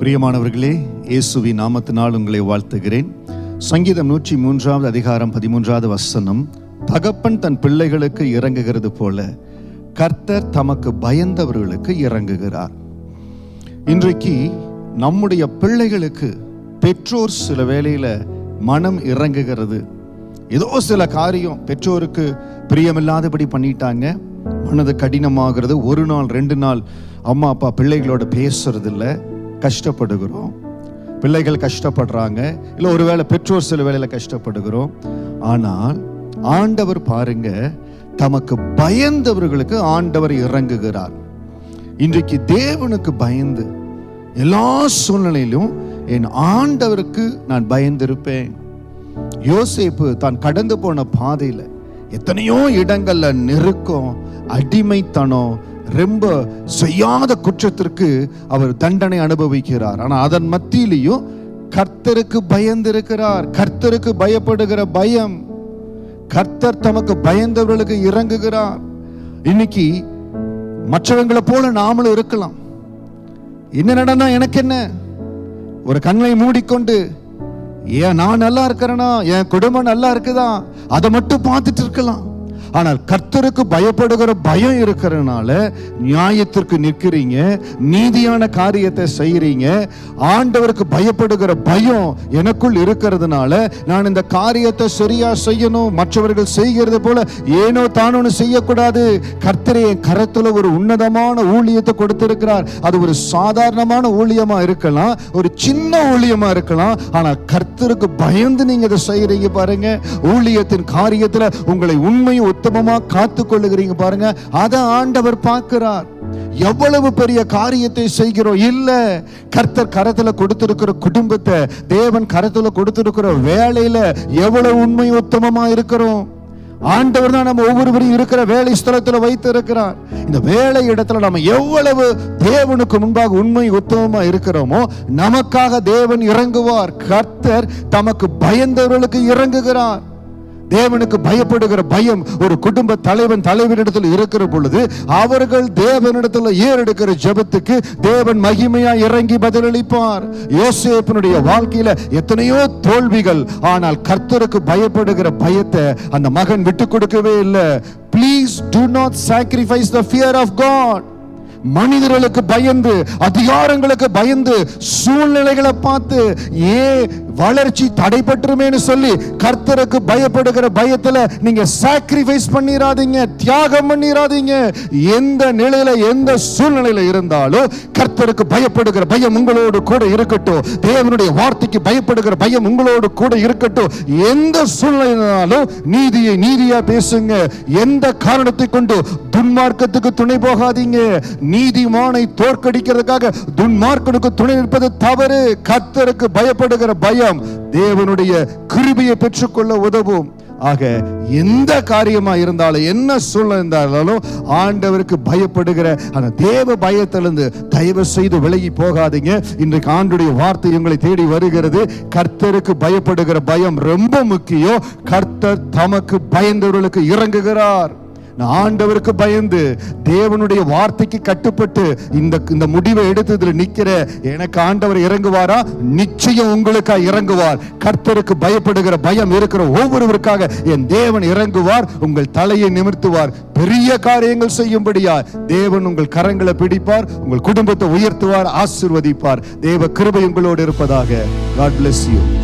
பிரியமானவர்களே இயேசுவி நாமத்தினால் உங்களை வாழ்த்துகிறேன். சங்கீதம் நூற்றி மூன்றாவது அதிகாரம் பதிமூன்றாவது வசனம் தகப்பன் தன் பிள்ளைகளுக்கு இறங்குகிறது போல கர்த்தர் தமக்கு பயந்தவர்களுக்கு இறங்குகிறார். இன்றைக்கு நம்முடைய பிள்ளைகளுக்கு பெற்றோர் சில வேளையில மனம் இறங்குகிறது. ஏதோ சில காரியம் பெற்றோருக்கு பிரியமில்லாதபடி பண்ணிட்டாங்க. மனது கடினமாகிறது. ஒரு நாள் ரெண்டு நாள் அம்மா அப்பா பிள்ளைகளோட பேசுறதில்லை. கஷ்டப்படுகிறோம். பிள்ளைகள் கஷ்டப்படுறாங்க. இல்லை ஒருவேளை பெற்றோர் சில வேலையில் கஷ்டப்படுகிறோம். ஆனால் ஆண்டவர் பாருங்க தமக்கு பயந்தவர்களுக்கு ஆண்டவர் இறங்குகிறார். இன்றைக்கு தேவனுக்கு பயந்து எல்லா சூழ்நிலையிலும் என் ஆண்டவருக்கு நான் பயந்திருப்பேன். யோசேப்பு தான் கடந்து போன பாதையில் எத்தனையோ இடங்களில் நெருக்கம் அடிமைத்தனம் ரொம்ப செய்யாத குற்றத்திற்கு அவர் தண்டனை அனுபவிக்கிறார். ஆனால் அதன் மத்தியிலையும் கர்த்தருக்கு பயந்திருக்கிறார். கர்த்தருக்கு பயப்படுகிற பயம். கர்த்தர் தமக்கு பயந்தவர்களுக்கு இறங்குகிறார். இன்னைக்கு மற்றவங்களை போல நாமளும் இருக்கலாம். என்ன நடந்தா எனக்கு என்ன ஒரு கண்ணை மூடிக்கொண்டு ஏன் நான் நல்லா இருக்கிறேனா? என் குடும்பம் நல்லா இருக்குதா? அதை மட்டும் பார்த்துட்டு இருக்கலாம். ஆனால் கர்த்தருக்கு பயப்படுகிற பயம் இருக்கிறதுனால நியாயத்திற்கு நிற்கிறீங்க நீதியான காரியத்தை செய்கிறீங்க ஆண்டவருக்கு பயப்படுகிற பயம் எனக்குள் இருக்கிறதுனால நான் இந்த காரியத்தை சரியா செய்யணும் மற்றவர்கள் செய்கிறது போல ஏனோ தானோன்னு செய்யக்கூடாது. கர்த்தரை என் கரத்தில் ஒரு உன்னதமான ஊழியத்தை கொடுத்திருக்கிறார். அது ஒரு சாதாரணமான ஊழியமா இருக்கலாம் ஒரு சின்ன ஊழியமா இருக்கலாம் ஆனால் கர்த்தருக்கு பயந்து நீங்க இதை செய்யறீங்க பாருங்க. ஊழியத்தின் காரியத்தில் உங்களை உண்மையும் உத்தமமா காத்து கொள்ளுகிறீங்க பாருங்க. அதை ஆண்டவர் பார்க்கிறார். எவ்வளவு பெரிய காரியத்தை செய்கிறோம். இல்ல கர்த்தர் கரத்துல கொடுத்திருக்கிற குடும்பத்தை தேவன் கரத்துல கொடுத்திருக்கிற வேலையில எவ்வளவு உண்மை உத்தமமா இருக்கிறோம். ஆண்டவர் தான் நம்ம ஒவ்வொருவரையும் இருக்கிற வேலை ஸ்தலத்துல வைத்து இருக்கிறார் இந்த வேலை இடத்துல நம்ம எவ்வளவு தேவனுக்கு முன்பாக உண்மை உத்தமமா இருக்கிறோமோ நமக்காக தேவன் இறங்குவார். கர்த்தர் தமக்கு பயந்தவர்களுக்கு இறங்குகிறார். தேவனுக்கு பயப்படுகிற பயம் ஒரு குடும்ப தலைவன் தலைவனிடத்தில் இருக்கிற பொழுது அவர்கள் தேவனிடத்தில் ஏறெடுக்கிற ஜெபத்துக்கு தேவன் மகிமையா இறங்கி பதிலளிப்பார். யோசேப்பினுடைய வாழ்க்கையில எத்தனையோ தோல்விகள் ஆனால் கர்த்தருக்கு பயப்படுகிற பயத்தை அந்த மகன் விட்டு கொடுக்கவே இல்லை. Please do not sacrifice the fear of God மனிதர்களுக்கு பயந்து அதிகாரங்களுக்கு பயந்து சூழ்நிலைகளை பார்த்து ஏ வளர்ச்சி தடைபட்டுருமேனு சொல்லி கர்த்தருக்கு பயப்படுகிற பயத்தில் நீங்க சாக்ரிஃபைஸ் பண்ணிடாதீங்க தியாகம் பண்ணிடாதீங்க எந்த நிலையில எந்த சூழ்நிலையில இருந்தாலும் கர்த்தருக்கு பயப்படுகிற பயம் உங்களோடு கூட இருக்கட்டும். தேவனுடைய வார்த்தைக்கு பயப்படுகிற பயம் உங்களோடு கூட இருக்கட்டும். எந்த சூழ்நிலையினாலும் நீதியை நீதியா பேசுங்க. எந்த காரணத்தை கொண்டு துன்மார்க்கத்துக்கு துணை போகாதீங்க. நீதிமானை தோற்கடிக்கிறதுக்காக துன்மார்க்கனுக்கு துணை நிற்பது தவறு. கர்த்தருக்கு பயப்படுகிற பயம் தேவனுடைய கிருபையை பெற்றுக்கொள்ள உதவும். ஆக எந்த காரியமா இருந்தாலும் என்ன சூழ்நிலை இருந்தாலும் ஆண்டவருக்கு பயப்படுகிற அந்த தேவ பயத்திலிருந்து தயவு செய்து விலகி போகாதீங்க. இன்றைக்கு ஆண்டுடைய வார்த்தை உங்களை தேடி வருகிறது. கர்த்தருக்கு பயப்படுகிற பயம் ரொம்ப முக்கியம். கர்த்தர் தமக்கு பயந்தவர்களுக்கு இறங்குகிறார். ஆண்டவருக்கு பயந்து தேவனுடைய வார்த்தைக்கு கட்டுப்பட்டு இந்த இந்த முடிவை எடுத்ததுல நிக்கிற எனக்கு ஆண்டவர் இறங்குவாரா? நிச்சயம் உங்களுக்கா இறங்குவார். கர்த்தருக்கு பயப்படுகிற பயம் இருக்கிற ஒவ்வொருவருக்காக என் தேவன் இறங்குவார் உங்கள் தலையை நிமிர்த்துவார். பெரிய காரியங்கள் செய்யும்படியா தேவன் உங்கள் கரங்களை பிடிப்பார் உங்கள் குடும்பத்தை உயர்த்துவார் ஆசிர்வதிப்பார். தேவ கிருபை உங்களோடு இருப்பதாக. God bless you